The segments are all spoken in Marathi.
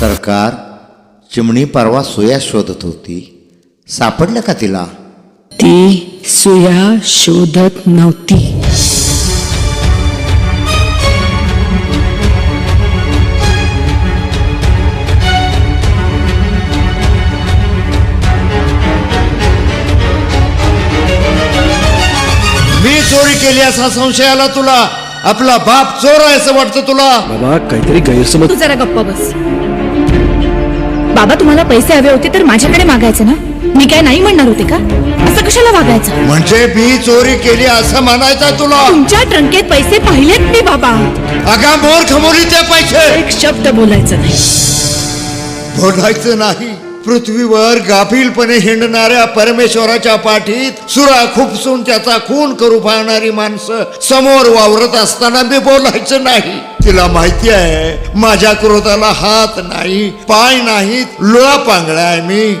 सरकार चिमणी परवा सुया शोधत होती. सापडलं का तिला? ती सुया शोधत नव्हती. मी चोरी केली असा संशय आला तुला. आपला बाप चोर आहे असं वाटतं तुला. बाबा काहीतरी गैरसमज तू जरा गप्प बस. बाबा तुम्हाला पैसे हवे होते तर माझ्याकडे मागायचे ना? मी काय नाही म्हणणार होते का? असं कशाला वागायचं? म्हणजे मी चोरी केली असं म्हणायचं तुला? तुमच्या ट्रंकेत पैसे पाहिलेत मी बाबा. अगा मोर खमोरी ते पैसे! एक शब्द बोलायचं नाही. बोलायचं नाही. पृथ्वीवर गाफीलपणे हिंडणाऱ्या परमेश्वराच्या पाठीत सुरा खुपसून त्याचा खून करू पाहणारी माणसं समोर वावरत असताना मी बोलायचं नाही. तिला माहिती आहे माझ्या क्रोधाला हात नाही पाय नाहीत लोळा पांगळाय मी.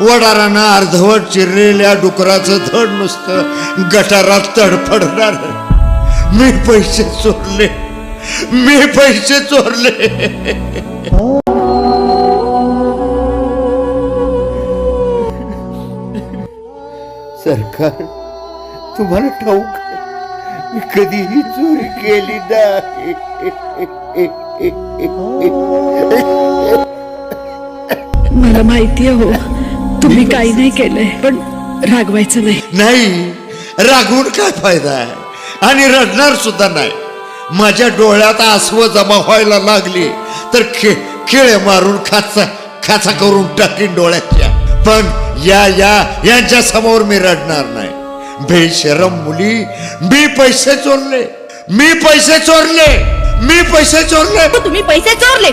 वडारांना अर्धवट चिरलेल्या डुकराचं धड नुसतं गटारात तडफडणार मी पैसे चोरले. मी पैसे चोरले. सरकार तुम्हाला ठाऊक मी कधीही चोरी केली नाही. मला माहितीये हो तुम्ही काही नाही केलंय पण रागवायचं नाही. नाही रागवून काय फायदा आहे? आणि रडणार सुद्धा नाही. माझ्या डोळ्यात आसव जमा व्हायला लागली तर खे खेळे मारून खाचा खाचा करून टाकीन डोळ्याच्या. पण या या यांच्या समोर मी रडणार नाही बेशरम मुली मी पैसे चोरले मी पैसे चोरले मी पैसे चोरले तुम्ही पैसे चोरले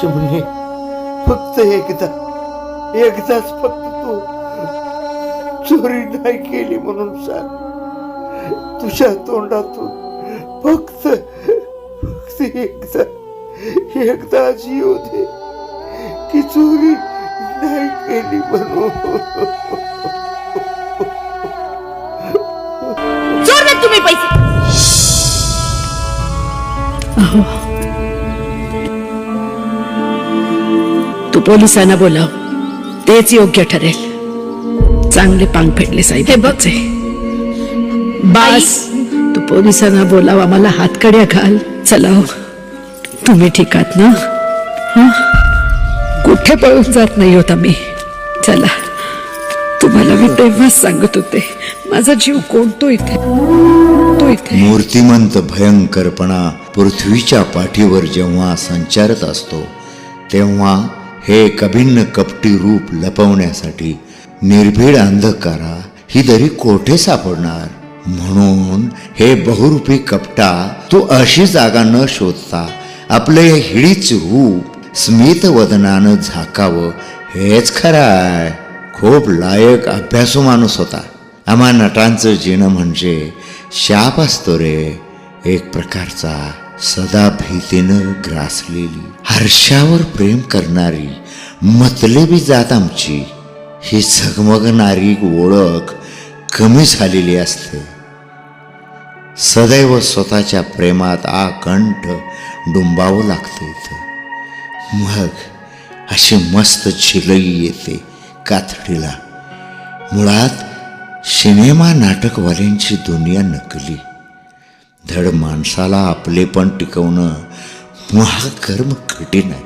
चिमणे फक्त एकदा एकदाच फक्त तू चोरी नाही केली म्हणून सांग तुझ्या तोंडातून फक्त फक्त एकदा एकदाच येऊ दे की चोरी नाही केली म्हणून. चोरले तुम्ही पैसे. तू पोलिसांना बोलाव. तेच योग्य ठरेल. चांगले पांग फेडले साहेब. हे बघ. बघचे बास तू पोलिसांना बोलाव. आम्हाला हातकड्या घाल. चला हो. तुम्ही ठीक आहात ना? हां? कुठे पळून जात नाही होता मी चला. तुम्हाला मी तेव्हाच सांगत होते. माझा जीव कोणतो इथे. तो इथे. मूर्तिमंत भयंकरपणा पृथ्वीच्या पाठीवर जेव्हा संचारत असतो तेव्हा हे कभिन्न कपटी रूप लपवण्यासाठी निर्भीड अंधकारा ही दरी कोठे सापडणार? म्हणून हे बहुरूपी कपटा तू अशी जागा न शोधता आपले हे हिडीच रूप स्मित वदनानं झाकावं. हेच खरं आहे खूप लायक अभ्यासू माणूस होता. आम्हा नटांचं जीणं म्हणजे शाप असतो रे. एक प्रकारचा सदा भीतीनं ग्रासलेली हर्षावर प्रेम करणारी मतलेबी जात आमची. ही झगमगणारी ओळख कमी झालेली असते. सदैव स्वतःच्या प्रेमात आकंठ डुंबावं लागतं इथं. मग अशी मस्त झिलई येते कातडीला. मुळात सिनेमा नाटकवाल्यांची दुनिया नकली. धड माणसाला आपले पण टिकवणं महाकर्म कठीण आहे.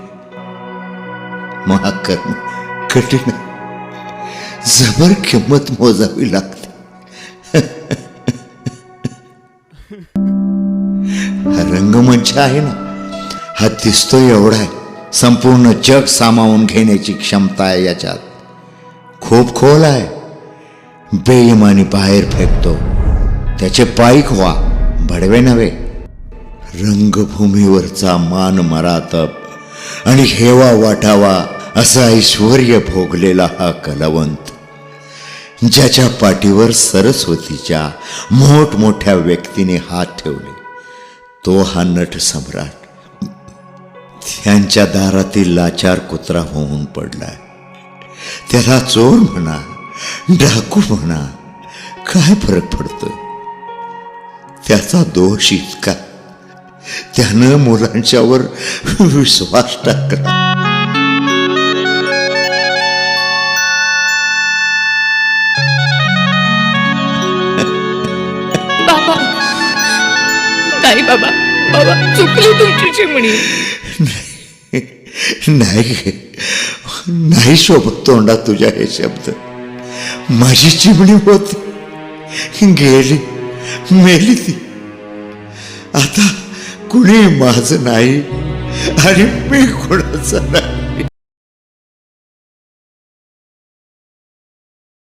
महाकर्म कठीण आहे. जबर किंमत मोजावी लागते. हा रंगमंच आहे ना. हा दिसतो एवढा आहे. संपूर्ण जग सामावून घेण्याची क्षमता आहे याच्यात. खूप खोल आहे. बेईमानी बाहेर फेकतो. त्याचे पायीक व्हा. भडवे नव्हे. रंगभूमीवरचा मान मरातप आणि हेवा वाटावा असा ऐश्वर भोगलेला हा कलावंत. ज्याच्या पाठीवर सरस्वतीच्या मोठमोठ्या व्यक्तीने हात ठेवले. तो हा नट सम्राट. त्यांच्या दारातील लाचार कुत्रा होऊन पडलाय त्याला चोर म्हणा डाकू म्हणा काय फरक पडतो? त्याचा दोष इतका. त्यानं मुलांच्यावर विश्वास टाकला. बाबा बाबा चुकली तुमची चिमणी. नाही नाही शोभत तोंडात तुझ्या हे शब्द. माझी चिमणी होती. गेली मेली ती. आता कुणी माझ नाही आणि मी कुणाचं नाही.